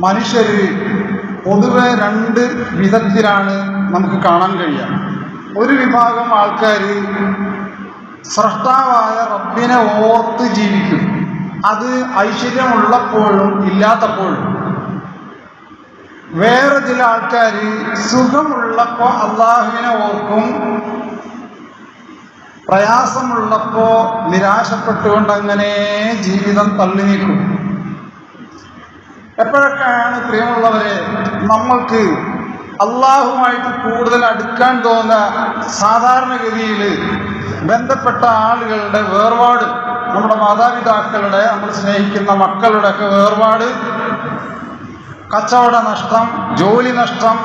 മനുഷ്യര് പൊതുവെ രണ്ട് വിധത്തിലാണ് നമുക്ക് കാണാൻ കഴിയുക. ഒരു വിഭാഗം ആൾക്കാർ സ്രഷ്ടാവായ റബ്ബിനെ ഓർത്ത് ജീവിക്കും. അത് ഐശ്വര്യമുള്ളപ്പോഴും ഇല്ലാത്തപ്പോഴും. വേറെ ചില ആൾക്കാർ സുഖമുള്ളപ്പോൾ അള്ളാഹുവിനെ ഓർക്കും. പ്രയാസമുള്ളപ്പോൾ നിരാശപ്പെട്ടുകൊണ്ട് അങ്ങനെ ജീവിതം തള്ളി നീക്കും. എപ്പോഴൊക്കെയാണ് പ്രിയമുള്ളവരെ നമ്മൾക്ക് അള്ളാഹുമായിട്ട് കൂടുതൽ അടുക്കാൻ തോന്നുന്ന സാധാരണഗതിയിൽ ബന്ധപ്പെട്ട ആളുകളുടെ വേർപാട് നമ്മുടെ മാതാപിതാക്കളുടെ നമ്മൾ സ്നേഹിക്കുന്ന മക്കളുടെ ഒക്കെ വേർപാട് കച്ചവട നഷ്ടം ജോലി നഷ്ടം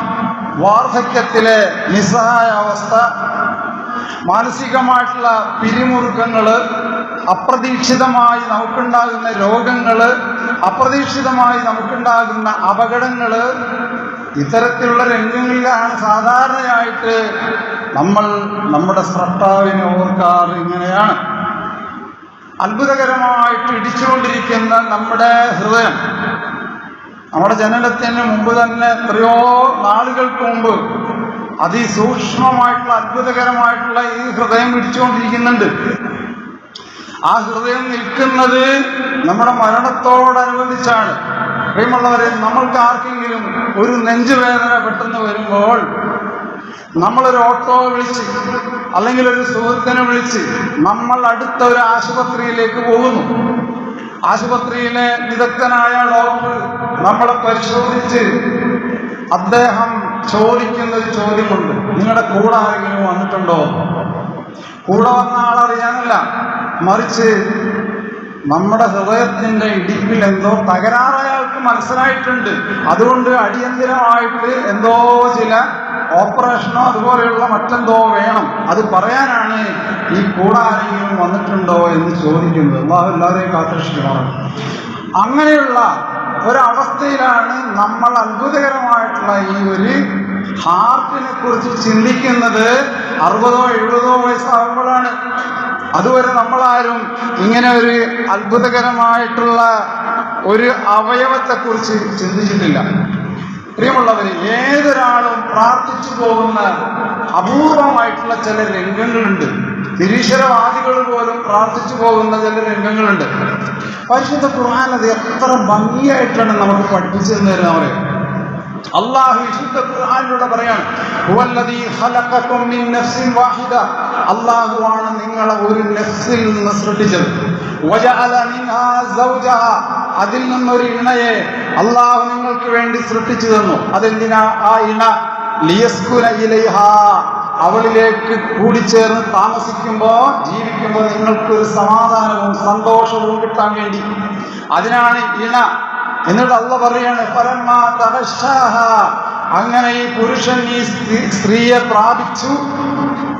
വാർദ്ധക്യത്തിലെ നിസ്സഹായ അവസ്ഥ മാനസികമായിട്ടുള്ള പിരിമുറുക്കങ്ങൾ അപ്രതീക്ഷിതമായി നമുക്കുണ്ടാകുന്ന രോഗങ്ങൾ അപ്രതീക്ഷിതമായി നമുക്കുണ്ടാകുന്ന അപകടങ്ങൾ ഇത്തരത്തിലുള്ള രംഗങ്ങളിലാണ് സാധാരണയായിട്ട് നമ്മൾ നമ്മുടെ സ്രഷ്ടാവിനെ ഓർക്കാറ് ഇങ്ങനെയാണ്. അത്ഭുതകരമായിട്ട് ഇടിച്ചുകൊണ്ടിരിക്കുന്ന നമ്മുടെ ഹൃദയം. നമ്മുടെ ജനനത്തിന് മുമ്പ് തന്നെ എത്രയോ നാളുകൾക്ക് മുമ്പ് അതിസൂക്ഷ്മമായിട്ടുള്ള അത്ഭുതകരമായിട്ടുള്ള ഈ ഹൃദയം ഇടിച്ചുകൊണ്ടിരിക്കുന്നുണ്ട്. ആ ഹൃദയം നിൽക്കുന്നത് നമ്മുടെ മരണത്തോടനുബന്ധിച്ചാണ്. പ്രിയമുള്ളവരെ നമ്മൾക്ക് ആർക്കെങ്കിലും ഒരു നെഞ്ചുവേദന പെട്ടെന്ന് വരുമ്പോൾ നമ്മളൊരു ഓട്ടോ വിളിച്ച് അല്ലെങ്കിൽ ഒരു സുഹൃത്തിനെ വിളിച്ച് നമ്മൾ അടുത്ത ഒരു ആശുപത്രിയിലേക്ക് പോകുന്നു. ആശുപത്രിയിലെ വിദഗ്ധനായ ഡോക്ടർ നമ്മളെ പരിശോധിച്ച് അദ്ദേഹം ചോദിക്കുന്ന ഒരു ചോദ്യമുണ്ട്. നിങ്ങളുടെ കൂടെ ആരെങ്കിലും വന്നിട്ടുണ്ടോ? കൂടെ വന്ന ആളറിയാനല്ല. മറിച്ച് നമ്മുടെ ഹൃദയത്തിന്റെ ഇടിപ്പിൽ എന്തോ തകരാറ് അയാൾക്ക് മനസ്സിലായിട്ടുണ്ട് അതുകൊണ്ട് അടിയന്തിരമായിട്ട് എന്തോ ചില ഓപ്പറേഷനോ അതുപോലെയുള്ള മറ്റെന്തോ വേണം. അത് പറയാനാണ് ഈ കൂടെ ആരെങ്കിലും വന്നിട്ടുണ്ടോ എന്ന് ചോദിക്കുന്നത്. അള്ളാഹു എല്ലാവരെയും കാത്തുരക്ഷിക്കണം അങ്ങനെയുള്ള ഒരവസ്ഥയിലാണ് നമ്മൾ അത്ഭുതകരമായിട്ടുള്ള ഈ ഒരു ഹാർട്ടിനെ കുറിച്ച് ചിന്തിക്കുന്നത്. അറുപതോ എഴുപതോ വയസ്സാകുമ്പോഴാണ് അതുവരെ നമ്മളാരും ഇങ്ങനെ ഒരു അത്ഭുതകരമായിട്ടുള്ള ഒരു അവയവത്തെക്കുറിച്ച് ചിന്തിച്ചിട്ടില്ല. പ്രിയമുള്ളവർ ഏതൊരാളും പ്രാർത്ഥിച്ചു പോകുന്ന അപൂർവമായിട്ടുള്ള ചില രംഗങ്ങളുണ്ട്. നിരീശ്വരവാദികൾ പോലും പ്രാർത്ഥിച്ചു പോകുന്ന ചില രംഗങ്ങളുണ്ട്. പരിശുദ്ധ ഖുർആൻ അത് എത്ര ഭംഗിയായിട്ടാണ് നമുക്ക് പഠിപ്പിച്ചു തരുന്നവരെ അള്ളാഹു വിശുദ്ധ ഖുർആനിലൂടെ പറയാണ് ഹുവല്ലദീ ഖലഖകും മിൻ നഫ്സിൻ വാഹിദ. അള്ളാഹുവാണ് നിങ്ങളെ ഒരു നഫ്സിൽ നിന്ന് സൃഷ്ടിച്ചത്. വജഅല മിൻഹാ സൗജഹ. അതിൽ നിന്നൊരു ഇണയെ അള്ളാഹു നിങ്ങൾക്ക് വേണ്ടി സൃഷ്ടിച്ചു തന്നു. അതെന്തിനാ? ആ ഇണ ലിയസ്കുന ഇലൈഹ. അവളിലേക്ക് കൂടിച്ചേർന്ന് താമസിക്കുമ്പോൾ ജീവിക്കുമ്പോൾ നിങ്ങൾക്കൊരു സമാധാനവും സന്തോഷവും കിട്ടാൻ വേണ്ടി. അതിനാണ് ഇണ എന്നിട്ട് അല്ല പറയാണ് അങ്ങനെ ഈ പുരുഷൻ ഈ സ്ത്രീയെ പ്രാപിച്ചു.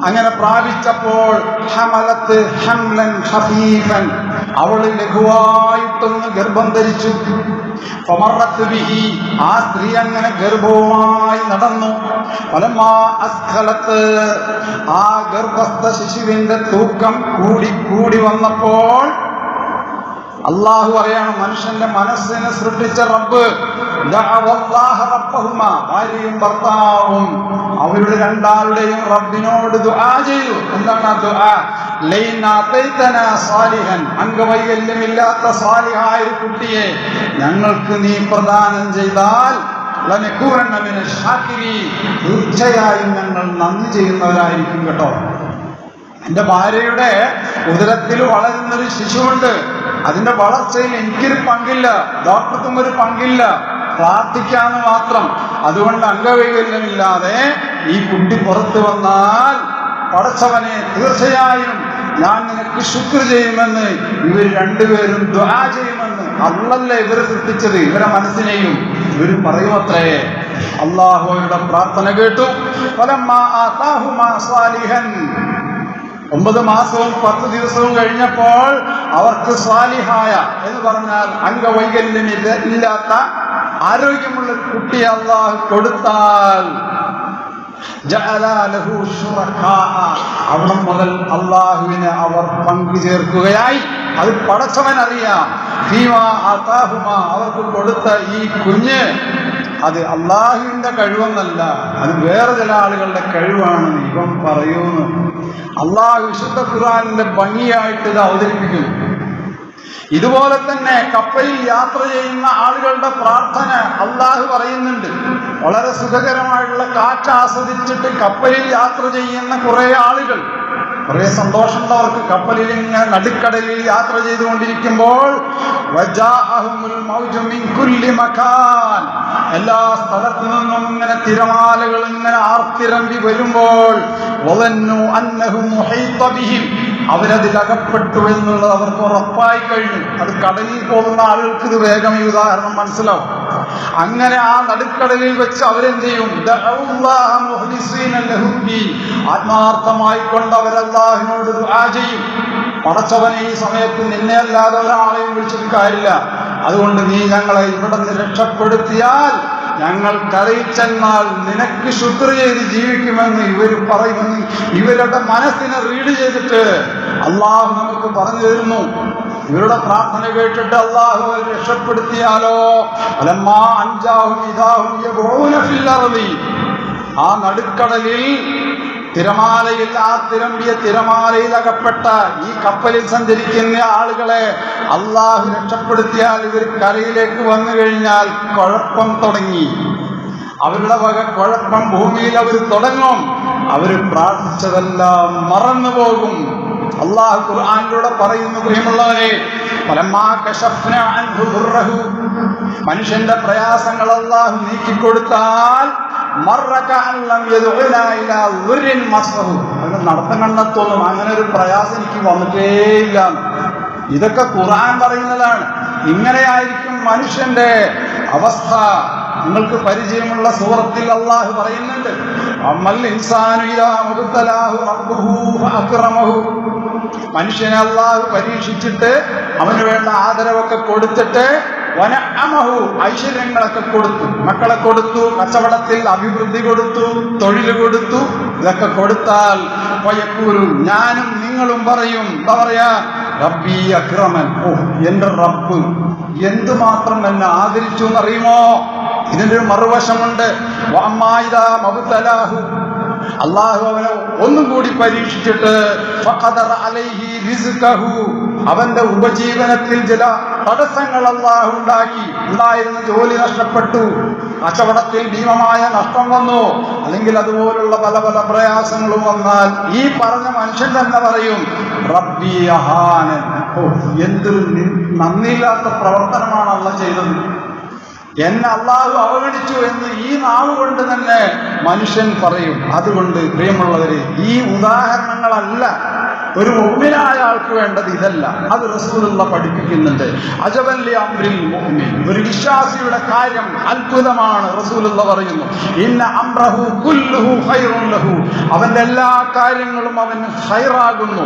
അങ്ങനെ പ്രാപിച്ചപ്പോൾ ഹമലത്ത് ഹംലൻ ഹഫീഫൻ അവൾ ലഘുവായിട്ടൊന്ന് ഗർഭം ധരിച്ചു. ബിഹി ആ സ്ത്രീ അങ്ങനെ ഗർഭവുമായി നടന്നു. ഫലമാ ആ ഗർഭസ്ഥ ശിശുവിന്റെ തൂക്കം കൂടി കൂടി വന്നപ്പോൾ അള്ളാഹു പറയാണ് മനുഷ്യന്റെ മനസ്സിനെ സൃഷ്ടിച്ച റബ്ബ്. ഭാര്യയും ഭർത്താവും അവരുടെ രണ്ടാളുടെയും റബ്ബിനോട് ദുആ എന്താണ് ആ ദുആ? സാലിഹൻ. അംഗവൈകല്യമില്ലാത്ത സാലിഹായ ഒരു കുട്ടിയെ ഞങ്ങൾക്ക് നീ പ്രദാനം ചെയ്താൽ. തീർച്ചയായും ഞങ്ങൾ നന്ദി ചെയ്യുന്നവരായിരിക്കും കേട്ടോ. എന്റെ ഭാര്യയുടെ ഉദരത്തിൽ വളരുന്നൊരു ശിശുവുണ്ട്. അതിന്റെ വളർച്ചയിൽ എനിക്കൊരു പങ്കില്ല. ഡോക്ടർക്കും ഒരു പങ്കില്ല. പ്രാർത്ഥിക്കാന്ന് മാത്രം. അതുകൊണ്ട് അംഗവൈകല്യമില്ലാതെ ഈ കുട്ടി പുറത്തു വന്നാൽ പടച്ചവനെ തീർച്ചയായും ഞാൻ നിനക്ക് ശുക്ർ ചെയ്യുമെന്ന് ഇവർ രണ്ടുപേരും ദ്വാ ചെയ്യുമെന്ന് അല്ലല്ല ഇവരെ സൃഷ്ടിച്ചത്. ഇവരെ മനസ്സിനെയും ഇവർ പറയുമത്രേ. അള്ളാഹുയുടെ പ്രാർത്ഥന കേട്ടു. ഒമ്പത് മാസവും പത്ത് ദിവസവും കഴിഞ്ഞപ്പോൾ അവർക്ക് സ്വാലിഹായ എന്ന് പറഞ്ഞാൽ അംഗവൈകല്യം ഇല്ല- ഇല്ലാത്ത ആരോഗ്യമുള്ള കുട്ടി അള്ളാഹ് കൊടുത്താൽ അവിടം മുതൽ അള്ളാഹുവിന് അവർ പങ്കു ചേർക്കുകയായി. അത് പടച്ചവൻ അറിയാം. അവർക്ക് കൊടുത്ത ഈ കുഞ്ഞ് അത് അള്ളാഹുവിന്റെ കഴിവെന്നല്ല അത് വേറെ ചില ആളുകളുടെ കഴിവാണ് ഇവൻ പറയുന്നു. അള്ളാഹു വിശുദ്ധ ഖുറാനിന്റെ ഭംഗിയായിട്ട് ഇത് അവതരിപ്പിക്കുന്നു. ഇതുപോലെ തന്നെ കപ്പലിൽ യാത്ര ചെയ്യുന്ന ആളുകളുടെ പ്രാർത്ഥന അള്ളാഹു പറയുന്നുണ്ട്. വളരെ സുഖകരമായിട്ടുള്ള കാറ്റ് ആസ്വദിച്ചിട്ട് കപ്പലിൽ യാത്ര ചെയ്യുന്ന കുറെ ആളുകൾ. കുറെ സന്തോഷമുള്ളവർക്ക് കപ്പലിൽ ഇങ്ങനെ നടുക്കടലിൽ യാത്ര ചെയ്തുകൊണ്ടിരിക്കുമ്പോൾ. എല്ലാ സ്ഥലത്തു നിന്നും ഇങ്ങനെ തിരമാലകൾ ഇങ്ങനെ ആർത്തിരമ്പി വരുമ്പോൾ അകപ്പെട്ടു എന്നുള്ളത് അവർക്ക് ഉറപ്പായി കഴിഞ്ഞു. അത് കടലിൽ പോകുന്ന ആളുകൾക്ക് ഇത് വേഗം ഈ ഉദാഹരണം മനസ്സിലാവും. അങ്ങനെ ആ നടുക്കടലിൽ വെച്ച് അവരെന്ത് ചെയ്യും. ആത്മാർത്ഥമായി കൊണ്ട് അവരല്ലാഹിനോട് ദുആ ചെയ്യും. പടച്ചവനെ ഈ സമയത്ത് നിന്നെ അല്ലാതെ ഒരാളെയും വിളിച്ചിട്ട് കാര്യമില്ല. അതുകൊണ്ട് നീ ഞങ്ങളെ ഇവിടെ നിന്ന് രക്ഷപ്പെടുത്തിയാൽ ഞങ്ങൾ കരയിച്ചെന്നാൽ നിനക്ക് ശുക്ർ ചെയ്ത് ജീവിക്കുമെന്ന് ഇവർ പറയുമെന്ന് ഇവരുടെ മനസ്സിനെ റീഡ് ചെയ്തിട്ട് അള്ളാഹു നമുക്ക് പറഞ്ഞു തരുന്നു. ഇവരുടെ പ്രാർത്ഥന കേട്ടിട്ട് അള്ളാഹു രക്ഷപ്പെടുത്തിയാലോ? ആ നടുക്കടലിൽ തിരമാലയിൽ ആ തിരമ്പിയ തിരമാലയിൽ അകപ്പെട്ട ഈ കപ്പലിൽ സഞ്ചരിക്കുന്ന ആളുകളെ അള്ളാഹു രക്ഷപ്പെടുത്തിയാൽ ഇവർ കരയിലേക്ക് വന്നു കഴിഞ്ഞാൽ കുഴപ്പം തുടങ്ങി. അവരുടെ വക കുഴപ്പം ഭൂമിയിൽ അവർ തുടങ്ങും. അവർ പ്രാർത്ഥിച്ചതെല്ലാം മറന്നു പോകും. അള്ളാഹു ഖുർആാനിലൂടെ പറയുന്നു പ്രിയമുള്ളവരെ. മനുഷ്യന്റെ പ്രയാസങ്ങൾ അള്ളാഹു നീക്കിക്കൊടുത്താൽ. അവന് നടത്തം കണ്ടെത്തോന്നും. അങ്ങനെ ഒരു പ്രയാസം എനിക്ക് വന്നിട്ടേയില്ല. ഇതൊക്കെ ഖുർആൻ പറയുന്നതാണ്. ഇങ്ങനെയായിരിക്കും മനുഷ്യന്റെ അവസ്ഥ. നിങ്ങൾക്ക് പരിചയമുള്ള സൂറത്തിൽ അള്ളാഹു പറയുന്നുണ്ട്. അമ്മൽ മനുഷ്യനെ അള്ളാഹു പരീക്ഷിച്ചിട്ട് അവന് വേണ്ട ആദരവൊക്കെ കൊടുത്തിട്ട് വനഅമഹു ഐശ്വര്യങ്ങളൊക്കെ കൊടുത്തു. മക്കളെ കൊടുത്തു കച്ചവടത്തിൽ അഭിവൃദ്ധി കൊടുത്തു തൊഴിൽ കൊടുത്തു. ഇതൊക്കെ കൊടുത്താൽ ഞാനും നിങ്ങളും പറയും എന്താ പറയാ? റബ്ബി അക്രമൻ. ഓ എന്റെ റബ്ബ്. എന്തുമാത്രം എന്നെ ആദരിച്ചു എന്നറിയുമോ? ഇതിന്റെ ഒരു മറുവശമുണ്ട് അള്ളാഹു അവനെ ഒന്നും കൂടി പരീക്ഷിച്ചിട്ട്. അവന്റെ ഉപജീവനത്തിൽ ചില തടസ്സങ്ങൾ അള്ളാഹു ഉണ്ടാക്കി. ഉണ്ടായിരുന്ന ജോലി നഷ്ടപ്പെട്ടു. കച്ചവടത്തിൽ ഭീമമായ നഷ്ടം വന്നു. അല്ലെങ്കിൽ അതുപോലുള്ള പല പല പ്രയാസങ്ങളും വന്നാൽ ഈ പറഞ്ഞ മനുഷ്യൻ തന്നെ പറയും റബ്ബി അഹാനൻ ഓ എന്തൊരു നന്ദിയില്ലാത്ത പ്രവർത്തനമാണ് അള്ള ചെയ്തത്. എന്നെ അള്ളാഹു അവഗണിച്ചു എന്ന് ഈ നാവ് കൊണ്ട് തന്നെ മനുഷ്യൻ പറയും. അതുകൊണ്ട് പ്രിയമുള്ളവരെ ഈ ഉദാഹരണങ്ങളല്ല ഒരു മുഅ്മിനായ ആൾക്ക് വേണ്ടത് ഇതല്ല. അത് റസൂലുള്ള പഠിപ്പിക്കുന്നുണ്ട്. അജബല്ലി അമ്രിൽ മുഅ്മിൻ ഒരു വിശ്വാസിയുടെ കാര്യം അത്ഭുതമാണ് റസൂലുള്ള പറയുന്നു. ഇന്ന അംറഹു കുല്ലുഹു ഖൈറുൻ ലഹു. അവന്റെ എല്ലാ കാര്യങ്ങളും അവന് ഹൈറാകുന്നു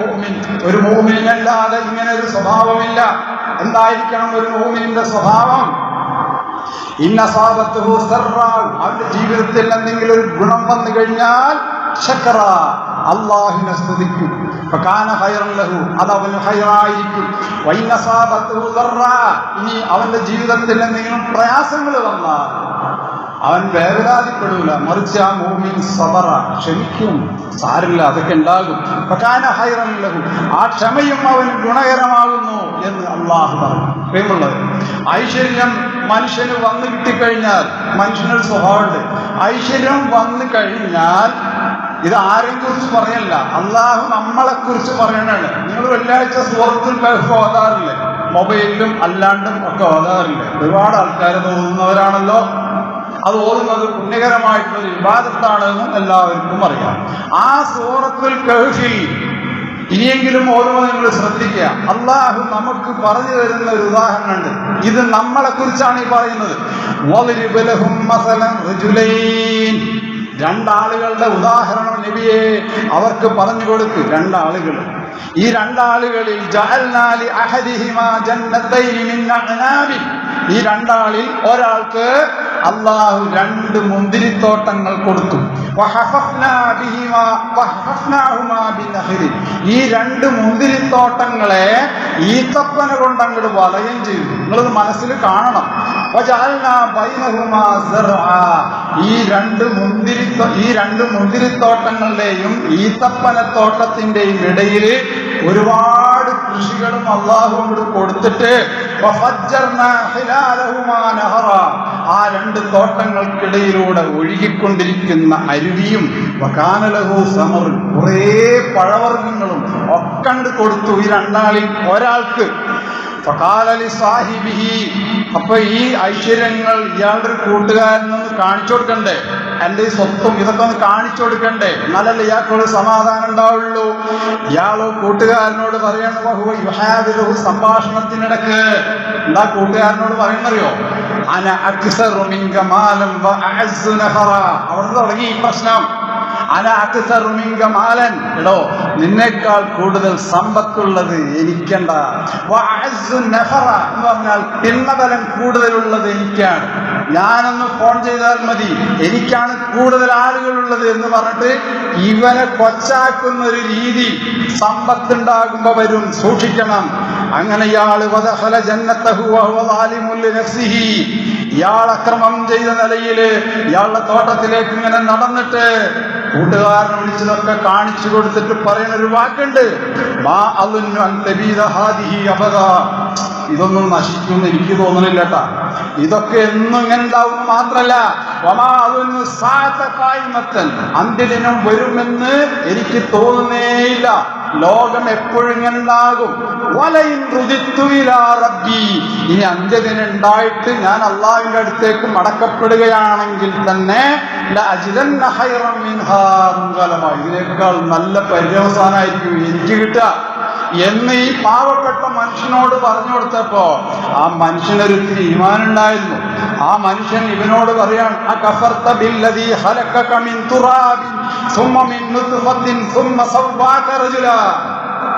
മുഅ്മിൻ ഒരു മുഅ്മിനല്ലാതെ ഇങ്ങനെ ഒരു സ്വഭാവമില്ല. എന്തായിരിക്കണം ഒരു മോമിനിന്റെ സ്വഭാവം? ഇന്ന സാപത്തുഹു സർറാൽ അവന്റെ ജീവിതത്തിൽ എന്തെങ്കിലും ഒരു ഗുണം വന്നു കഴിഞ്ഞാൽ ശക്കറ. അള്ളാഹിനെ സ്തുതിക്കും. അത് അവന് ഹൈറായിരിക്കും ഇനി അവന്റെ ജീവിതത്തിൽ എന്തെങ്കിലും പ്രയാസങ്ങൾ വന്നാൽ അവൻ വേവലാതിപ്പെടില്ല മറിച്ച് ആ മൂമിൻ സബറ. ക്ഷമിക്കും. സാരില്ല അതൊക്കെ ഉണ്ടാകും. ഹൈറൻ ലഹു. ആ ക്ഷമയും അവൻ ഗുണകരമാകുന്നു എന്ന് അള്ളാഹു പറഞ്ഞു. പ്രിയമുള്ളത് ഐശ്വര്യം മനുഷ്യന് വന്നു കിട്ടിക്കഴിഞ്ഞാൽ മനുഷ്യനൊരു സ്വഭാവമുണ്ട്. ഐശ്വര്യം വന്നു കഴിഞ്ഞാൽ ഇത് ആരെയും കുറിച്ച് പറയല്ല. അള്ളാഹു നമ്മളെ കുറിച്ച് പറയണാണ് നിങ്ങൾ വെള്ളിയാഴ്ച സുഹൃത്തിൽ ഓതാറില്ലേ? മൊബൈലിലും അല്ലാണ്ടും ഒക്കെ ഓതാറില്ലേ? ഒരുപാട് ആൾക്കാർ തോന്നുന്നവരാണല്ലോ അത് ഓതുന്നത് പുണ്യകരമായിട്ടുള്ള വിവാദത്താണ് എന്നും എല്ലാവർക്കും അറിയാം. ആ സൂറത്തുൽ കഹ്ഫിൽ ഇനിയെങ്കിലും ഓർമ്മ നിങ്ങൾ ശ്രദ്ധിക്കുക. അള്ളാഹു നമുക്ക് പറഞ്ഞു തരുന്ന ഒരു ഉദാഹരണമുണ്ട്. ഇത് നമ്മളെ കുറിച്ചാണ് ഈ പറയുന്നത്. രണ്ടാളുകളുടെ ഉദാഹരണം നബിയെ അവർക്ക് പറഞ്ഞു കൊടുത്തു. രണ്ടാളുകൾ. ഈ രണ്ടാളുകളിൽ. ഈ രണ്ടാളിൽ ഒരാൾക്ക് അള്ളാഹു രണ്ട് മുന്തിരിത്തോട്ടങ്ങൾ കൊടുത്തു. ഈ രണ്ട് മുന്തിരിത്തോട്ടങ്ങളെ ഈത്തപ്പന കൊണ്ട് അങ്ങോട്ട് വലയം ചെയ്തു നിങ്ങളത് മനസ്സിൽ കാണണം. ഈ രണ്ട് മുന്തിരി ഈ രണ്ട് മുന്തിരിത്തോട്ടങ്ങളുടെയും ഈത്തപ്പനത്തോട്ടത്തിന്റെയും ഇടയിൽ ഒരുപാട് കൃഷികളും അള്ളാഹു കൊടുത്തിട്ട്. ആ രണ്ട് തോട്ടങ്ങൾക്കിടയിലൂടെ ഒഴുകിക്കൊണ്ടിരിക്കുന്ന അരുവിയും വകാനലഹു സമർ കുറേ പഴവർഗങ്ങളും ഒക്കണ്ട് കൊടുത്തു ഈ രണ്ടാളിൽ ഒരാൾക്ക്. സാഹിബിഹി. അപ്പൊ ഈ ഐശ്വര്യങ്ങൾ ഇയാളുടെ ഒരു കൂട്ടുകാരൻ കാണിച്ചു കൊടുക്കണ്ടേ? എന്റെ സ്വത്തും ഇതൊക്കെ ഒന്ന് കാണിച്ചു കൊടുക്കണ്ടേ? എന്നാലല്ലേ ഇയാൾക്കൊരു സമാധാനം ഉണ്ടാവുള്ളൂ. ഇയാൾ കൂട്ടുകാരനോട് പറയണ യുഹാദിലഹു സംഭാഷണത്തിനിടക്ക്. എന്താ കൂട്ടുകാരനോട് പറയുന്നറിയോ അന അക്സറു മിങ്ക മാലം അവിടെ തുടങ്ങി ഈ പ്രശ്നം. അന അക്സറു മിങ്ക മാലൻ. എടോ നിന്നേക്കാൾ കൂടുതൽ സമ്പത്തുള്ളത് എനിക്കണ്ട. നഫറ എന്ന് പറഞ്ഞാൽ പിന്മബലം കൂടുതലുള്ളത് എനിക്കാണ്. ഞാനൊന്ന് ഫോൺ ചെയ്താൽ മതി. എനിക്കാണ് കൂടുതൽ ആളുകളുള്ളത് എന്ന് പറഞ്ഞിട്ട് ഇവനെ കൊച്ചാക്കുന്ന ഒരു രീതി സമ്പത്തുണ്ടാകുമ്പോ വരും. സൂക്ഷിക്കണം. അങ്ങനെ ഇയാൾ ഇയാൾ അക്രമം ചെയ്ത നിലയിൽ ഇയാളുടെ തോട്ടത്തിലേക്ക് ഇങ്ങനെ നടന്നിട്ട് കൂട്ടുകാരനെ വിളിച്ചതൊക്കെ കാണിച്ചു കൊടുത്തിട്ട് പറയുന്ന ഒരു വാക്കുണ്ട്. മാ അബദാ. ഇതൊന്നും നശിക്കുമെന്ന് എനിക്ക് തോന്നുന്നില്ല കേട്ടാ ഇതൊക്കെ എന്നും ഇങ്ങനെ ഉണ്ടാവും മാത്രല്ല. അന്ത്യദിനം വരുമെന്ന് എനിക്ക് തോന്നുന്നേയില്ല ലോകം എപ്പോഴും എന്താകും ഇനി അന്ത്യദിനം ഉണ്ടായിട്ട് ഞാൻ അള്ളാഹിന്റെ അടുത്തേക്ക് മടക്കപ്പെടുകയാണെങ്കിൽ തന്നെ. ഇതിനേക്കാൾ നല്ല പര്യവസാനായിരിക്കും എനിക്ക് കിട്ടുക. എന്ന് ഈ പാവപ്പെട്ട മനുഷ്യനോട് പറഞ്ഞു കൊടുത്തപ്പോ ആ മനുഷ്യനൊരു തീരുമാനമുണ്ടായിരുന്നു ആ മനുഷ്യൻ ഇവനോട് പറയാണ്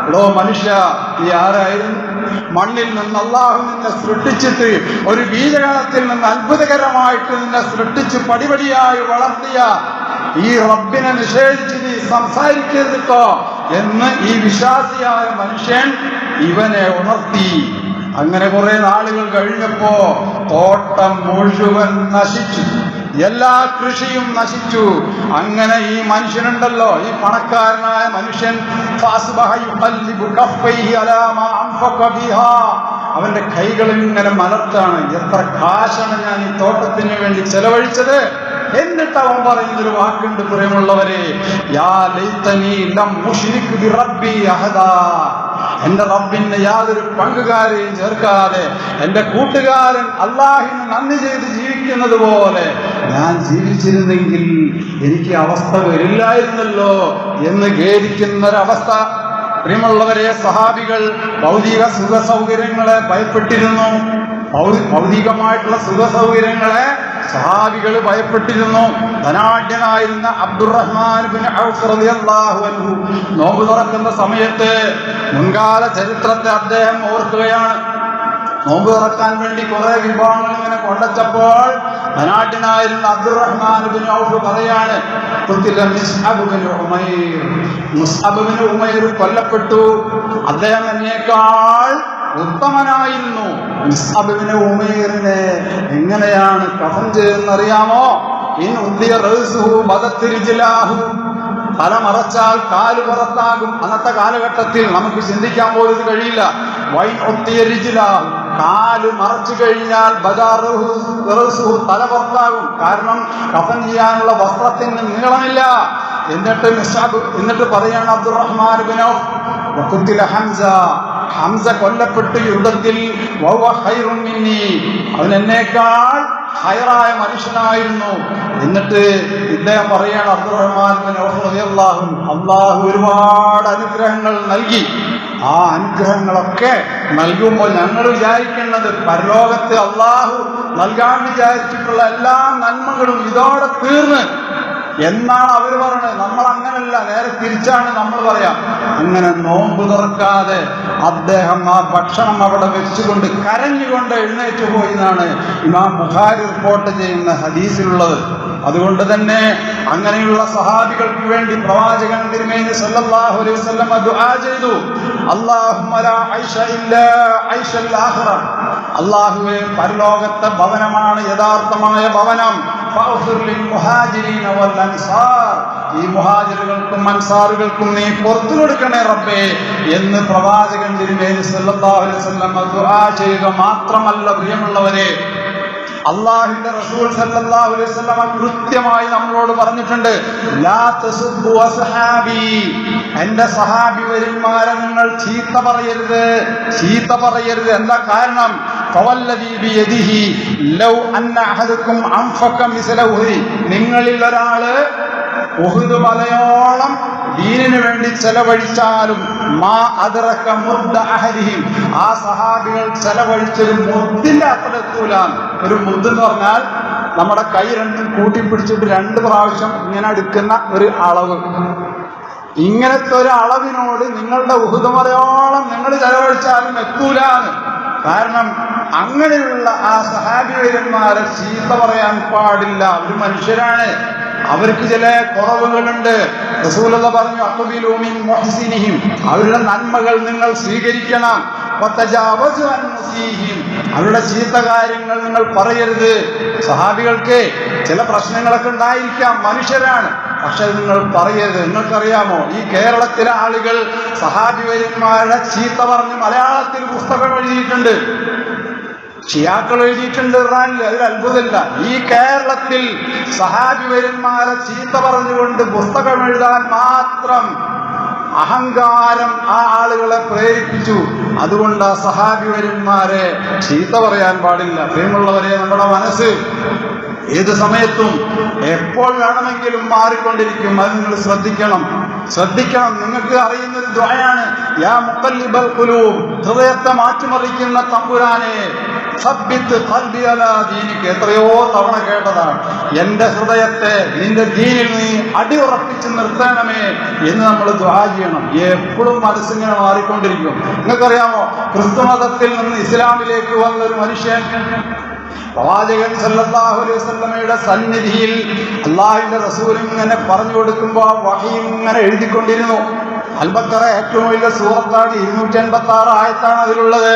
എടോ മനുഷ്യ നീ ആരായിരുന്നു? മണ്ണിൽ നിന്ന് അള്ളാഹു നിന്നെ സൃഷ്ടിച്ചിട്ട് ഒരു ബീജഗണത്തിൽ നിന്ന് അത്ഭുതകരമായിട്ട് നിന്നെ സൃഷ്ടിച്ച് പടിപടിയായി വളർത്തിയ ഈ റബ്ബിനെ നിഷേധിച്ച് നീ സംസാരിക്കരുതോ എന്ന് ഈ വിശ്വാസിയായ മനുഷ്യൻ ഇവനെ ഉണർത്തി. അങ്ങനെ കുറെ നാളുകൾ കഴിഞ്ഞപ്പോ തോട്ടം മുഴുവൻ നശിച്ചു. എല്ലാ കൃഷിയും നശിച്ചു. അങ്ങനെ ഈ മനുഷ്യനുണ്ടല്ലോ ഈ പണക്കാരനായ മനുഷ്യൻ. അവന്റെ കൈകൾ ഇങ്ങനെ മലർത്താണ്. എത്ര കാശാണ് ഞാൻ ഈ തോട്ടത്തിന് വേണ്ടി ചെലവഴിച്ചത്? എന്നിട്ട് അവൻ പറയുന്ന ഒരു വാക്കുണ്ട് പ്രിയമുള്ളവരെ. യാ ബി എന്റെ റബ്ബിന് യാതൊരു പങ്കുകാരെയും ചേർക്കാതെ എന്റെ കൂട്ടുകാരൻ അള്ളാഹിന് നന്ദി ചെയ്ത് ജീവിക്കുന്നത് പോലെ ഞാൻ ജീവിച്ചിരുന്നെങ്കിൽ എനിക്ക് അവസ്ഥ വരില്ലായിരുന്നല്ലോ എന്ന് ഖേദിക്കുന്നൊരവസ്ഥ. പ്രിയമുള്ളവരെ സഹാബികൾ ഭൗതിക സുഖ സൗകര്യങ്ങളെ ഭയപ്പെട്ടിരുന്നു ഭൗതികമായിട്ടുള്ള സുഖ സൗകര്യങ്ങളെ സഹാബികൾ ഭയപ്പെട്ടിരുന്നു. ധനാഢ്യനായിരുന്ന അബ്ദുറഹ്മാൻ അൻഹു നോമ്പ് തുറക്കുന്ന സമയത്ത് മുൻകാല ചരിത്രത്തെ അദ്ദേഹം ഓർക്കുകയാണ്. നോമ്പ് തുറക്കാൻ വേണ്ടി കുറെ വിഭവങ്ങൾ ഇങ്ങനെ കൊണ്ടച്ചപ്പോൾ ധനാഢ്യനായിരുന്ന അബ്ദുറഹ്മാൻ ബിൻ ഔഫ് പറയാണ് ഉമൈർ കൊല്ലപ്പെട്ടു. അദ്ദേഹം എന്നേക്കാൾ ഉത്തമനായിരുന്നു. ഉമേറിനെ എങ്ങനെയാണ് കഥം ചെയ്യുന്നറിയാമോ? തല മറച്ചാൽ കാൽ പുറത്താകും. അന്നത്തെ കാലഘട്ടത്തിൽ നമുക്ക് ചിന്തിക്കാൻ പോലും കഴിയില്ല. വൈ ഒത്തിയ രിജിലാകും കാൽ മറച്ചു കഴിഞ്ഞാൽ തല പുറത്താകും. കാരണം കഫൻ ചെയ്യാനുള്ള വസ്ത്രത്തിന് നീളമില്ല. എന്നിട്ട് എന്നിട്ട് പറയാണ് അബ്ദുറഹ്മാൻ ബിനോ ഹംസ ഹംസ കൊല്ലപ്പെട്ടു യുദ്ധത്തിൽ അവനെന്നേക്കാൾ ഹയറായ മനുഷ്യനായിരുന്നു. എന്നിട്ട് ഇദ്ദേഹം പറയാണ് അബ്ദുറഹ്മാൻ അൻഹു, അള്ളാഹു ഒരുപാട് അനുഗ്രഹങ്ങൾ നൽകി. ആ അനുഗ്രഹങ്ങളൊക്കെ നൽകുമ്പോൾ ഞങ്ങൾ വിചാരിക്കേണ്ടത് പരലോകത്ത് അള്ളാഹു നൽകാൻ വിചാരിച്ചിട്ടുള്ള എല്ലാ നന്മകളും ഇതോടെ തീർന്ന്. എന്നാണ് അവർ പറയുന്നത് നമ്മൾ അങ്ങനല്ല നേരെ തിരിച്ചാണ് നമ്മൾ പറയാം. അങ്ങനെ നോമ്പ് തുറക്കാതെ അദ്ദേഹം ആ ഭക്ഷണം അവിടെ വെച്ചുകൊണ്ട് കരഞ്ഞുകൊണ്ട് എഴുന്നേറ്റ് പോയി എന്നാണ് ഇമാം ബുഖാരി റിപ്പോർട്ട് ചെയ്യുന്ന ഹദീസിലുള്ളത്. അതുകൊണ്ട് തന്നെ അങ്ങനെയുള്ള സഹാബികൾക്ക് വേണ്ടി പ്രവാചകൻ തിരുമേനി സല്ലല്ലാഹു അലൈഹി വസല്ലം ദുആ ചെയ്തു. അല്ലാഹുമ്മ പരലോകത്തെ ഭവനമാണ് യഥാർത്ഥമായ ഭവനം. ഈ മുഹാജിറുകൾക്കും അൻസാറുകൾക്കും നീ പുറത്തു കൊടുക്കണേ റബ്ബേ എന്ന് പ്രവാചകൻ തിരുമേനി സല്ലല്ലാഹു അലൈഹി വസല്ലം ദുആ ചെയ്യുക മാത്രമല്ല പ്രിയമുള്ളവരെ. അള്ളാഹിന്റെ റസൂൽ സല്ലല്ലാഹു അലൈഹി കൃത്യമായി നമ്മളോട് പറഞ്ഞിട്ടുണ്ട്. ലാ അസ്ഹാബി. എന്റെ സഹാബി നിങ്ങൾ ചീത്ത പറയരുത്. ചീത്ത പറയരുത്. എന്താ കാരണം? നിങ്ങളിൽ ഒരാൾ ഉഹുദ് മലയോളം ദീനിന് വേണ്ടി ചെലവഴിച്ചാലും മാ അതിറക്ക മുദ് അഹരിഹിം ആ സഹാബികൾ ചെലവഴിച്ചൊരു മുദ്ദിന്റെ അത്ര ഒരു മുദ് എന്ന് പറഞ്ഞാൽ നമ്മുടെ കൈ രണ്ടും കൂട്ടിപ്പിടിച്ചിട്ട് രണ്ട് പ്രാവശ്യം ഇങ്ങനെ എടുക്കുന്ന ഒരു അളവ്. ഇങ്ങനത്തെ ഒരു അളവിനോട് നിങ്ങളുടെ ഉഹുദമലയോളം നിങ്ങൾ ചെലവഴിച്ചാലും എത്തൂലാന്ന്. കാരണം അങ്ങനെയുള്ള ആ സഹാബിവര്യന്മാരെ ചീത്ത പറയാൻ പാടില്ല. ഒരു മനുഷ്യരാണ് അവർക്ക് ചില കുറവുകളുണ്ട്. റസൂലത പറഞ്ഞു മുഹ്സിനിഹിം അവരുടെ നന്മകൾ നിങ്ങൾ സ്വീകരിക്കണം. അവരുടെ ചീത്ത കാര്യങ്ങൾ നിങ്ങൾ പറയരുത്. സഹാബികൾക്ക് ചില പ്രശ്നങ്ങളൊക്കെ ഉണ്ടായിരിക്കാം. മനുഷ്യരാണ്. പക്ഷെ നിങ്ങൾ പറയരുത്. നിങ്ങൾക്കറിയാമോ ഈ കേരളത്തിലെ ആളുകൾ സഹാബിവര്യന്മാരുടെ ചീത്ത പറഞ്ഞ് മലയാളത്തിൽ പുസ്തകം എഴുതിയിട്ടുണ്ട്. ഷിയാക്കൾ എഴുതിയിട്ടുണ്ട് ഇറാനിൽ അതിൽ അത്ഭുതമില്ല. ഈ കേരളത്തിൽ സഹാബിവര്യന്മാരെ ചീത്ത പറഞ്ഞുകൊണ്ട് പുസ്തകം എഴുതാൻ മാത്രം അഹങ്കാരം ആ ആളുകളെ പ്രേരിപ്പിച്ചു. അതുകൊണ്ട് ആ സഹാബിവര്യന്മാരെ ചീത്ത പറയാൻ പാടില്ല. പ്രിയമുള്ളവരെ നമ്മുടെ മനസ്സ് ഏത് സമയത്തും എപ്പോൾ വേണമെങ്കിലും മാറിക്കൊണ്ടിരിക്കും. അത് നിങ്ങൾ ശ്രദ്ധിക്കണം. ശ്രദ്ധിക്കണം. നിങ്ങൾക്ക് അറിയുന്ന ഒരു ദ്വായാണ് യാ മുത്തല്ലിബൽ ഖുലൂബ് ഹൃദയത്തെ മാറ്റിമറിക്കുന്ന തമ്പുരാനെ. സബ്ബിത്ത് ഖൽബി അലാ ദീനിക്ക് എത്രയോ തവണ കേട്ടതാണ്. എന്റെ ഹൃദയത്തെ നിന്റെ ദീനിൽ നീ അടിയുറപ്പിച്ച് നിർത്തണമേ എന്ന് നമ്മൾ ദ്വാ ചെയ്യണം. എപ്പോഴും മനസ്സിങ്ങനെ മാറിക്കൊണ്ടിരിക്കും. നിങ്ങൾക്കറിയാമോ? ക്രിസ്തു മതത്തിൽ നിന്ന് ഇസ്ലാമിലേക്ക് വന്ന ഒരു മനുഷ്യൻ പ്രവാചകൻ സല്ലല്ലാഹു അലൈഹി വസല്ലമയുടെ സന്നിധിയിൽ അള്ളാഹുവിന്റെ റസൂൽ ഇങ്ങനെ പറഞ്ഞു കൊടുക്കുമ്പോൾ വഹി ഇങ്ങനെ എഴുതിക്കൊണ്ടിരുന്നു. അൽബക്കറ ഏറ്റവും വലിയ സൂറത്താണ് ഇരുന്നൂറ്റി എൺപത്തി ആറ് ആയത്താണ് അതിലുള്ളത്.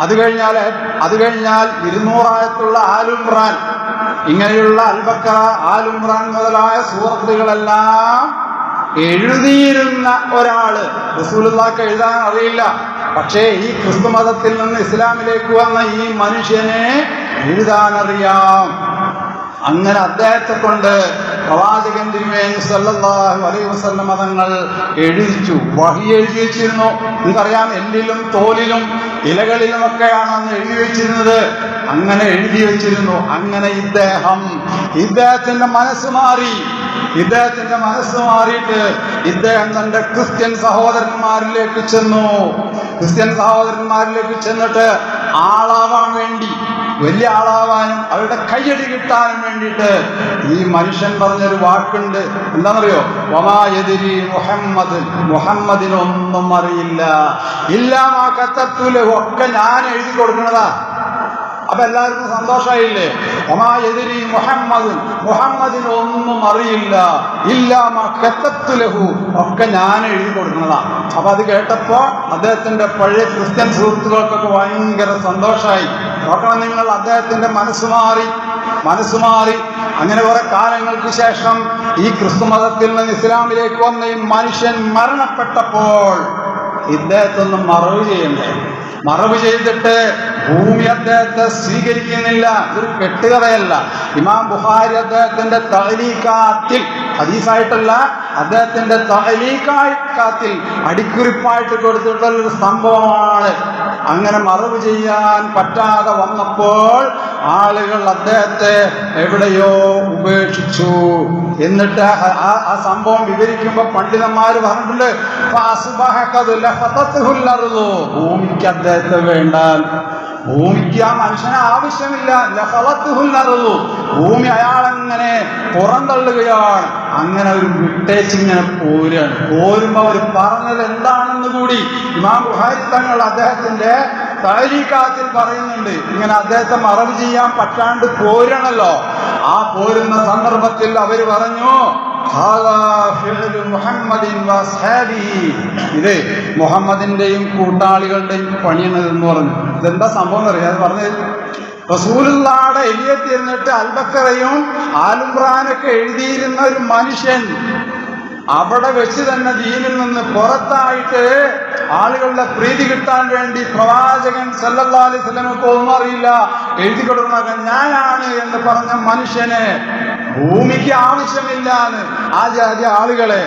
അത് കഴിഞ്ഞാൽ അത് കഴിഞ്ഞാൽ ഇരുന്നൂറായത്തുള്ള ആലുംറാൻ. ഇങ്ങനെയുള്ള അൽബക്ക ആലുംറാൻ മുതലായ സൂറത്തുകളെല്ലാം എഴുതിയിരുന്ന ഒരാൾ. റസൂലുള്ളാക്ക് എഴുതാൻ അറിയില്ല. പക്ഷേ ഈ ക്രിസ്തു മതത്തിൽ നിന്ന് ഇസ്ലാമിലേക്ക് വന്ന ഈ മനുഷ്യനെ എഴുതാനറിയാം. അങ്ങനെ അദ്ദേഹത്തെ കൊണ്ട് പ്രവാചകൻ തിരുമേനി സല്ലല്ലാഹു അലൈഹി വസല്ലം എഴുതിച്ചു. വഹി എഴുതി വെച്ചിരുന്നു. നിങ്ങൾക്കറിയാം എല്ലിലും തോലിലും ഇലകളിലുമൊക്കെയാണ് അന്ന് എഴുതി വെച്ചിരുന്നത്. അങ്ങനെ എഴുതി വെച്ചിരുന്നു. അങ്ങനെ ഇദ്ദേഹം ഇദ്ദേഹത്തിന്റെ മനസ്സ് മാറി. ഇദ്ദേഹത്തിന്റെ മനസ്സ് മാറിയിട്ട് ഇദ്ദേഹം തന്റെ ക്രിസ്ത്യൻ സഹോദരന്മാരിലേക്ക് ചെന്നു. ക്രിസ്ത്യൻ സഹോദരന്മാരിലേക്ക് ചെന്നിട്ട് ആളാവാൻ വേണ്ടി വലിയ ആളാവാനും അവരുടെ കയ്യടി കിട്ടാനും വേണ്ടിയിട്ട് ഈ മനുഷ്യൻ പറഞ്ഞൊരു വാക്കുണ്ട്. എന്താണെന്നറിയോ? ഒമായതിരി മുഹമ്മദ്. മുഹമ്മദിനൊന്നും അറിയില്ല. ഇല്ലാമാ കത്തത്തൂല ഒക്കെ ഞാൻ എഴുതി കൊടുക്കണതാ. അപ്പൊ എല്ലാവർക്കും സന്തോഷമായില്ലേ? ഒമായതിരി മുഹമ്മദ്. മുഹമ്മദിന് ഒന്നും അറിയില്ല. ഇല്ലാമ കെത്തത്തുലഹു ഒക്കെ ഞാൻ എഴുതി കൊടുക്കുന്നതാ അപ്പൊ അത് കേട്ടപ്പോ അദ്ദേഹത്തിന്റെ പഴയ ക്രിസ്ത്യൻ സുഹൃത്തുക്കൾക്കൊക്കെ ഭയങ്കര സന്തോഷമായി. നോക്കണം നിങ്ങൾ അദ്ദേഹത്തിന്റെ മനസ്സ് മാറി മനസ്സ് മാറി. അങ്ങനെ കുറെ കാലങ്ങൾക്ക് ശേഷം ഈ ക്രിസ്തു മതത്തിൽ നിന്ന് ഇസ്ലാമിലേക്ക് വന്ന ഈ മനുഷ്യൻ മരണപ്പെട്ടപ്പോൾ ഇദ്ദേഹത്തൊന്ന് മറവ് ചെയ്യണ്ടേ? മറവ് ചെയ്തിട്ട് ഭൂമി അദ്ദേഹത്തെ സ്വീകരിക്കുന്നില്ല. ഇതൊരു കെട്ടുകഥയല്ല. ഇമാം ബുഹാരി അദ്ദേഹത്തിന്റെ തഹലീക്കാത്തിൽ ഹദീസായിട്ടല്ല അദ്ദേഹത്തിന്റെ തഹലീക്കാത്തിൽ അടിക്കുറിപ്പായിട്ട് കൊടുത്തിട്ടുള്ള ഒരു സംഭവമാണ്. അങ്ങനെ മറവ് ചെയ്യാൻ പറ്റാതെ വന്നപ്പോൾ ആളുകൾ അദ്ദേഹത്തെ എവിടെയോ ഉപേക്ഷിച്ചു. എന്നിട്ട് ആ- സംഭവം വിവരിക്കുമ്പോ പണ്ഡിതന്മാർ പറഞ്ഞിട്ടുണ്ട്. ഭൂമിക്ക് അദ്ദേഹത്തെ വേണ്ട ഭൂമിക്ക് ആ മനുഷ്യനെ ആവശ്യമില്ല. ലഫളത്തുഹുൽ അർളു. ഭൂമി അയാളങ്ങനെ പുറന്തള്ളുകയാണ് അങ്ങനെ ഒരു വിട്ടേച്ചിങ്ങനെ പോരുകയാണ്. പോരുമ്പോ അവർ പറഞ്ഞത് എന്താണെന്ന് കൂടി ഇമാം ബുഹാരി തങ്ങൾ അദ്ദേഹത്തിന്റെ താരീഖാത്തിൽ പറയുന്നുണ്ട് ഇങ്ങനെ അദ്ദേഹത്തെ മറവ് ചെയ്യാൻ പറ്റാണ്ട് പോരണല്ലോ. ആ പോരുന്ന സന്ദർഭത്തിൽ അവർ പറഞ്ഞു. ഇത് മുഹമ്മദിന്റെയും കൂട്ടാളികളുടെയും പണിയാണ് എന്ന് പറഞ്ഞു. ഇതെന്താ സംഭവം അറിയാം അത് പറഞ്ഞത് റസൂലുള്ളാടെ എലിയത്ത് ഇരുന്നിട്ട് അൽബക്കറയും ആലുംബ്രാനൊക്കെ എഴുതിയിരുന്ന ഒരു മനുഷ്യൻ അവിടെ വെച്ച് തന്നെ ദീനിൽ നിന്ന് പുറത്തായിട്ട് ആളുകളുടെ പ്രീതി കിട്ടാൻ വേണ്ടി പ്രവാചകൻ സല്ലല്ലാഹു അലൈഹി വസല്ലമക്ക് ഒന്നും അറിയില്ല. എഴുതി കൊടുക്കുന്ന ഞാനാണ് എന്ന് പറഞ്ഞ മനുഷ്യനെ ഭൂമിക്ക് ആവശ്യമില്ല ആ ജാതി ആളുകളെ.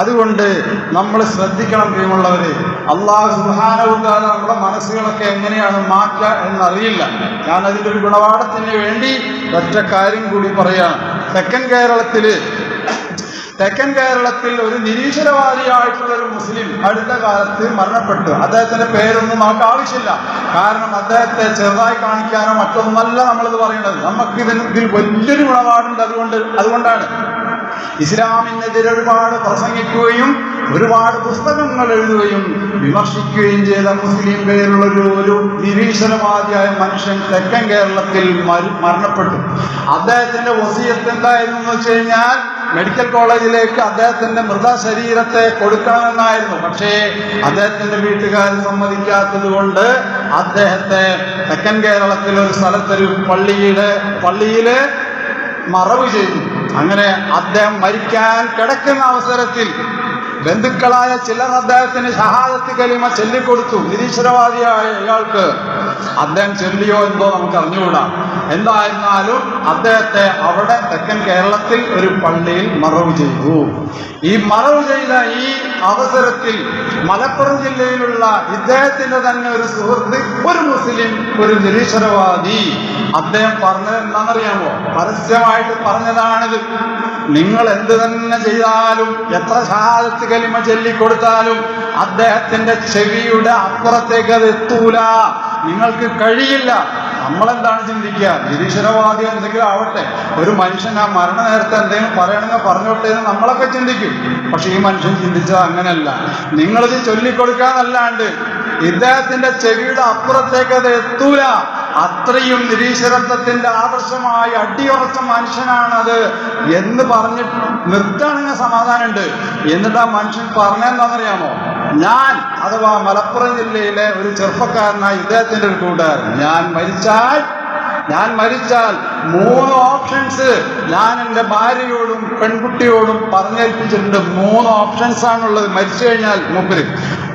അതുകൊണ്ട് നമ്മൾ ശ്രദ്ധിക്കണം പ്രിയമുള്ളവര്. അള്ളാഹു സുഹാനവുകാല നമ്മുടെ മനസ്സുകളൊക്കെ എങ്ങനെയാണ് മാറ്റുക എന്നറിയില്ല. ഞാൻ അതിന്റെ ഒരു ഗുണപാഠത്തിന് വേണ്ടി ഒറ്റ കാര്യം കൂടി പറയാണ് തെക്കൻ കേരളത്തിൽ തെക്കൻ കേരളത്തിൽ ഒരു നിരീശ്വരവാദിയായിട്ടുള്ള ഒരു മുസ്ലിം അടുത്ത കാലത്ത് മരണപ്പെട്ടു. അദ്ദേഹത്തിന്റെ പേരൊന്നും നമുക്ക് ആവശ്യമില്ല. കാരണം അദ്ദേഹത്തെ ചെറുതായി കാണിക്കാനോ മറ്റൊന്നല്ല നമ്മളിത് പറയുന്നത്. നമുക്ക് ഇതിന് ഇതിൽ വലിയൊരു ഗുണപാടുണ്ട് അതുകൊണ്ട് അതുകൊണ്ടാണ്. ഇസ്ലാമിനെതിരെ ഒരുപാട് പ്രസംഗിക്കുകയും ഒരുപാട് പുസ്തകങ്ങൾ എഴുതുകയും വിമർശിക്കുകയും ചെയ്ത മുസ്ലിം പേരുള്ള ഒരു ഒരു നിരീശ്വരവാദിയായ മനുഷ്യൻ തെക്കൻ കേരളത്തിൽ മരണപ്പെട്ടു. അദ്ദേഹത്തിന്റെ വസീയത്ത് എന്തായിരുന്നു എന്ന് വെച്ച് കഴിഞ്ഞാൽ മെഡിക്കൽ കോളേജിലേക്ക് അദ്ദേഹത്തിന്റെ മൃതശരീരത്തെ കൊടുക്കണമെന്നായിരുന്നു. പക്ഷേ അദ്ദേഹത്തിന്റെ വീട്ടുകാർ സമ്മതിക്കാത്തത് കൊണ്ട് അദ്ദേഹത്തെ തെക്കൻ കേരളത്തിലൊരു സ്ഥലത്തൊരു പള്ളിയുടെ പള്ളിയിൽ മറവ് ചെയ്തു. അങ്ങനെ അദ്ദേഹം മരിക്കാൻ കിടക്കുന്ന അവസരത്തിൽ ബന്ധുക്കളായ ചിലർ അദ്ദേഹത്തിന് ഷഹാദത്ത് കലിമ ചൊല്ലിക്കൊടുത്തു. നിരീശ്വരവാദിയായ ഇയാൾക്ക് അദ്ദേഹം ചൊല്ലിയോ എന്തോ നമുക്ക് അറിഞ്ഞുകൂടാ. എന്തായിരുന്നാലും അദ്ദേഹത്തെ അവിടെ തെക്കൻ കേരളത്തിൽ ഒരു പള്ളിയിൽ മറവ് ചെയ്തു. ഈ മറവ് ചെയ്ത ഈ അവസരത്തിൽ മലപ്പുറം ജില്ലയിലുള്ള ഇദ്ദേഹത്തിന്റെ തന്നെ ഒരു സുഹൃത്ത് ഒരു മുസ്ലിം ഒരു നിരീശ്വരവാദി. അദ്ദേഹം പറഞ്ഞത് എന്താണെന്നറിയാമോ? പരസ്യമായിട്ട് പറഞ്ഞതാണിത്. നിങ്ങൾ എന്ത് തന്നെ ചെയ്താലും എത്ര ഷഹാദത്ത് കലിമ ചൊല്ലിക്കൊടുത്താലും അദ്ദേഹത്തിന്റെ ചെവിയുടെ അപ്പുറത്തേക്ക് അത് എത്തൂല. നിങ്ങൾക്ക് കഴിയില്ല. നമ്മളെന്താണ് ചിന്തിക്കുക? നിരീശ്വരവാദി എന്തെങ്കിലും ആവട്ടെ. ഒരു മനുഷ്യൻ ആ മരണ നേരത്തെ എന്തെങ്കിലും പറയണമെങ്കിൽ പറഞ്ഞോട്ടെ എന്ന് നമ്മളൊക്കെ ചിന്തിക്കും. പക്ഷെ ഈ മനുഷ്യൻ ചിന്തിച്ചത് അങ്ങനെയല്ല. നിങ്ങളിത് ചൊല്ലിക്കൊടുക്കാന്നല്ലാണ്ട് ഇദ്ദേഹത്തിന്റെ ചെവിയുടെ അപ്പുറത്തേക്ക് അത് എത്തൂല. അത്രയും നിരീശ്വരത്വത്തിന്റെ ആദർശമായി അടിയുറച്ച മനുഷ്യനാണത് എന്ന് പറഞ്ഞിട്ട് നിർത്താണെങ്കിൽ സമാധാനമുണ്ട്. എന്നിട്ട് ആ മനുഷ്യൻ പറഞ്ഞെന്താണെന്നറിയാമോ ഞാൻ അഥവാ മലപ്പുറം ജില്ലയിലെ ഒരു ചെറുപ്പക്കാരനായ ഇദ്ദേഹത്തിന്റെ ഒരു കൂട്ടുകാരൻ. ഞാൻ മരിച്ചാൽ ഞാൻ മരിച്ചാൽ മൂന്ന് ഓപ്ഷൻസ് ഞാൻ എന്റെ ഭാര്യയോടും പെൺകുട്ടിയോടും പറഞ്ഞേൽപ്പിച്ചിട്ടുണ്ട്. മൂന്ന് ഓപ്ഷൻസ് ആണുള്ളത്. മരിച്ചു കഴിഞ്ഞാൽ മൂപ്പര്.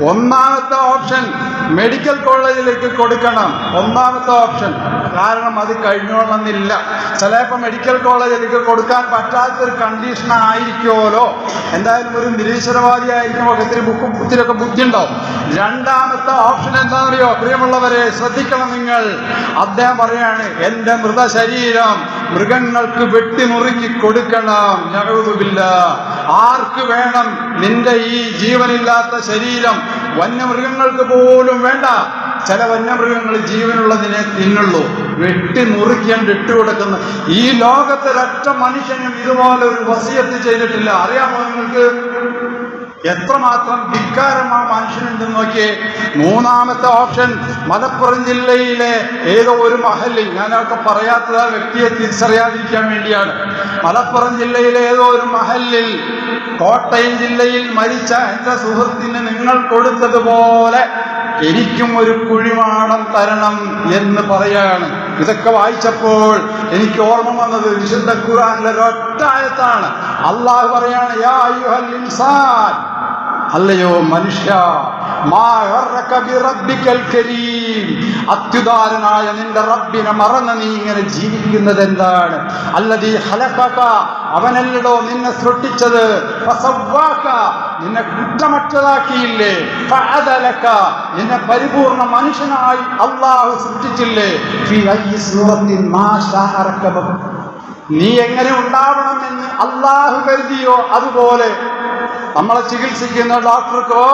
ഒന്നാമത്തെ ഓപ്ഷൻ മെഡിക്കൽ കോളേജിലേക്ക് കൊടുക്കണം. ഒന്നാമത്തെ ഓപ്ഷൻ കാരണം അത് കഴിഞ്ഞോളന്നില്ല. ചിലപ്പോൾ മെഡിക്കൽ കോളേജിലേക്ക് കൊടുക്കാൻ പറ്റാത്തൊരു കണ്ടീഷൻ ആയിരിക്കുമല്ലോ. എന്തായാലും ഒരു നിരീശ്വരവാദി ആയിരിക്കുമ്പോൾ ഒത്തിരി ബുക്കും ഒത്തിരിയൊക്കെ ബുദ്ധി ഉണ്ടാവും രണ്ടാമത്തെ ഓപ്ഷൻ എന്താണെന്നറിയോ? പ്രിയമുള്ളവരെ ശ്രദ്ധിക്കണം നിങ്ങൾ. അദ്ദേഹം പറയാണ് എന്റെ മൃതശരീരം മൃഗങ്ങൾക്ക് വെട്ടിനുറുക്കി കൊടുക്കണം. ഞങ്ങളുമില്ല ആർക്ക് വേണം? നിന്റെ ഈ ജീവനില്ലാത്ത ശരീരം വന്യമൃഗങ്ങൾക്ക് പോലും വേണ്ട. ചില വന്യമൃഗങ്ങൾ ജീവനുള്ളതിനെ തിന്നുള്ളൂ. വെട്ടി മുറിക്കാണ്ട് ഇട്ടുകൊടുക്കുന്നു ഈ ലോകത്തിലൊറ്റ മനുഷ്യനും ഇതുപോലെ ഒരു വസിയത്ത് ചെയ്തിട്ടില്ല. അറിയാമോ നിങ്ങൾക്ക്? എത്രമാത്രം ധിക്കാരം ആ മനുഷ്യനുണ്ടെന്ന് നോക്കിയേ. മൂന്നാമത്തെ ഓപ്ഷൻ മലപ്പുറം ജില്ലയിലെ ഏതോ ഒരു മഹലിൽ ഞാനൊക്കെ പറയാത്തത് ആ വ്യക്തിയെ തിരിച്ചറിയാതിരിക്കാൻ വേണ്ടിയാണ്. മലപ്പുറം ജില്ലയിലെ ഏതോ ഒരു മഹലിൽ കോട്ടയം ജില്ലയിൽ മരിച്ച എന്റെ സുഹൃത്തിന് നിങ്ങൾ കൊടുത്തതുപോലെ എനിക്കും ഒരു കുഴിമാണം തരണം എന്ന് പറയാണ്. ഇതൊക്കെ വായിച്ചപ്പോൾ എനിക്ക് ഓർമ്മ വന്നത് വിശുദ്ധ ഖുർആനിലെ ഒറ്റായത്താണ് അള്ളാഹു പറയാണ് യാ അയ്യുഹൽ ഇൻസാൻ അല്ലയോ മനുഷ്യ അത്യുദാരനായ നിന്റെ റബ്ബിനെ മറന്ന് നീ ഇങ്ങനെ ജീവിക്കുന്നത് എന്താണ്? അല്ലതീ ഹലഖക അവനല്ലടോ നിന്നെ സൃഷ്ടിച്ചത്. നിന്നെ കുറ്റമറ്റതാക്കിയില്ലേ? നിന്നെ പരിപൂർണ മനുഷ്യനായി അള്ളാഹു സൃഷ്ടിച്ചില്ലേ? നീ എങ്ങനെ ഉണ്ടാവണമെന്ന് അള്ളാഹു കരുതിയോ? അതുപോലെ നമ്മളെ ചികിത്സിക്കുന്ന ഡോക്ടർക്കോ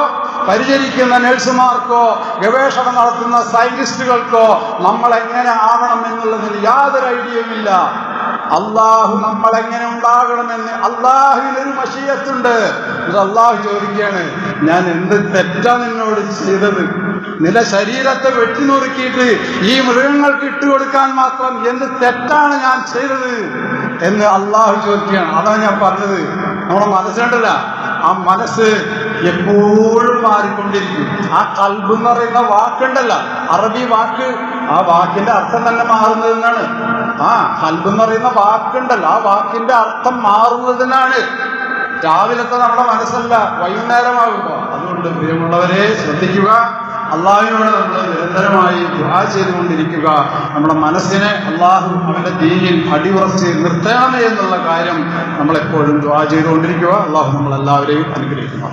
പരിചരിക്കുന്ന നഴ്സുമാർക്കോ ഗവേഷണം നടത്തുന്ന സയന്റിസ്റ്റുകൾക്കോ നമ്മൾ എങ്ങനെ ആവണം എന്നുള്ളതിൽ യാതൊരു ഐഡിയയുമില്ല. അള്ളാഹു നമ്മൾ എങ്ങനെ ഉണ്ടാകണമെന്ന് അള്ളാഹുവിനൊരു മഷീയത്തുണ്ട്. ഇത് അള്ളാഹു ചോദിക്കുകയാണ് ഞാൻ എന്ത് തെറ്റാ നിന്നോട് ചെയ്തത്? നിന്റെ ശരീരത്തെ വെട്ടി നുറുക്കിയിട്ട് ഈ മൃഗങ്ങൾക്ക് ഇട്ടുകൊടുക്കാൻ മാത്രം എന്ത് തെറ്റാണ് ഞാൻ ചെയ്തത്? എന്ന് അള്ളാഹു ചോദിക്കുകയാണ്. അതാണ് ഞാൻ പറഞ്ഞത്. നമ്മുടെ മനസ്സിലുണ്ടല്ല. ആ മനസ്സ് എപ്പോഴും മാറിക്കൊണ്ടിരിക്കും. ആ കൽബ് എന്ന് പറയുന്ന വാക്കുണ്ടല്ല. അറബി വാക്ക്. ആ വാക്കിന്റെ അർത്ഥം തന്നെ മാറുന്നതിനാണ് ആ കൽബ് എന്ന് പറയുന്ന വാക്കുണ്ടല്ലോ. ആ വാക്കിന്റെ അർത്ഥം മാറുന്നതിനാണ് രാവിലത്തെ നമ്മുടെ മനസ്സല്ല വൈകുന്നേരമാകുമ്പോൾ അതുകൊണ്ട് പ്രിയമുള്ളവരെ ശ്രദ്ധിക്കുക. അള്ളാഹുവിനോട് നമ്മൾ നിരന്തരമായി ദുഹാ ചെയ്തുകൊണ്ടിരിക്കുക. നമ്മുടെ മനസ്സിനെ അള്ളാഹു അവന്റെ ദീനിൽ അടിയുറച്ച് നിർത്തണം എന്നുള്ള കാര്യം നമ്മളെപ്പോഴും ദുഹാ ചെയ്തുകൊണ്ടിരിക്കുക. അള്ളാഹു നമ്മളെല്ലാവരെയും അനുഗ്രഹിക്കുന്നു